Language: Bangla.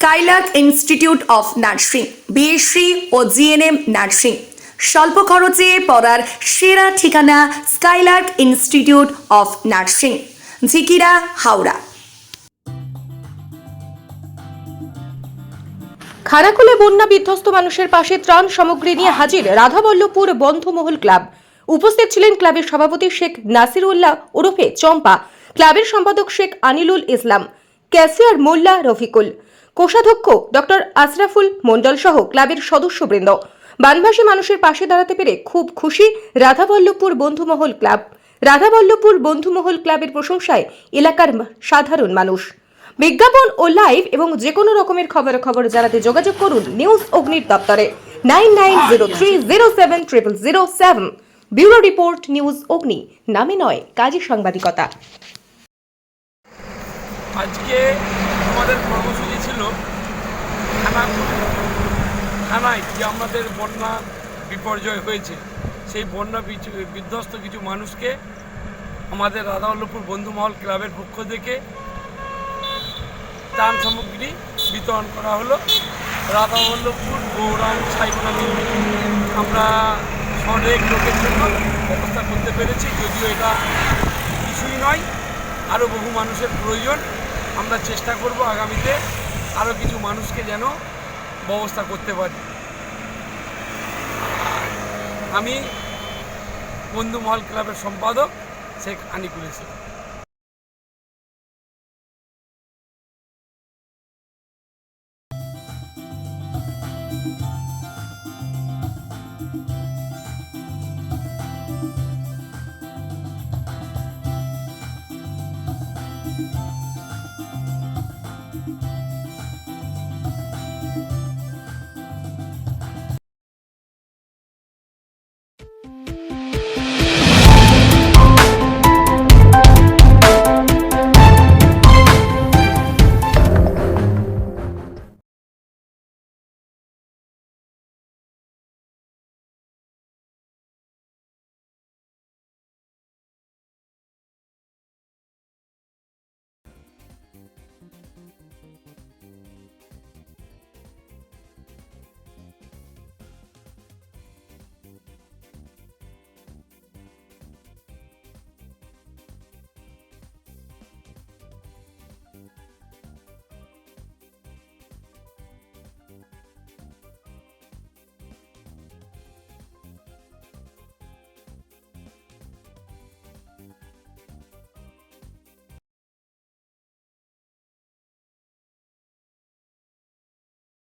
Skylark institute of nursing BSc O GNM nursing স্বল্প খরচে পড়ার সেরা ঠিকানা Skylark institute of nursing Jhikira, Howrah. খানাকুলে বন্যা বিধ্বস্ত মানুষের পাশে ত্রাণ সামগ্রী নিয়ে হাজির রাধাবল্লভপুর বন্ধুমহল ক্লাব। উপস্থিত ছিলেন ক্লাবের সভাপতি শেখ নাসিরুল্লাহ ওরফে চম্পা, ক্লাবের সম্পাদক শেখ আনিলুল ইসলাম, ক্যাসিয়ার মোল্লা রফিকুল। কোষাধ্যক্ষ ডক্টর আশরাফুল মণ্ডল সহ ক্লাবের সদস্যবৃন্দ। বানভাসী মানুষের পাশে দাঁড়াতে পেরে খুব খুশি রাধাবল্লভপুর বন্ধুমহল ক্লাব। রাধাবল্লভপুর বন্ধুমহল ক্লাবের প্রশংসায় এলাকার সাধারণ মানুষ। বিজ্ঞাপন ও লাইভ এবং যে কোনো রকমের খবর খবর জানাতে যোগাযোগ করুন নিউজ অগ্নির দপ্তরে। Nine nine zero three zero seven triple zero seven. Bureau report news Agni. নামে নয়, কাজী সাংবাদিকতা। আজকে আমাদের কর্মসূচি ছিল থানা থানায় যে আমাদের বন্যা বিপর্যয় হয়েছে, সেই বন্যা বিধ্বস্ত কিছু মানুষকে আমাদের রাধাবল্লভপুর বন্ধুমহল ক্লাবের পক্ষ থেকে ত্রাণ সামগ্রী বিতরণ করা হলো। রাধাবল্লভপুর গৌরাঙ্গ সাইকোনা আমরা অনেক লোকের জন্য ব্যবস্থা করতে পেরেছি, যদিও এটা কিছুই নয়, আরও বহু মানুষের প্রয়োজন। আমরা চেষ্টা করব আগামীতে আরও কিছু মানুষকে যেন ব্যবস্থা করতে পারি। আমি বন্ধু মহল ক্লাবের সম্পাদক শেখ আনিকুল ইসলাম।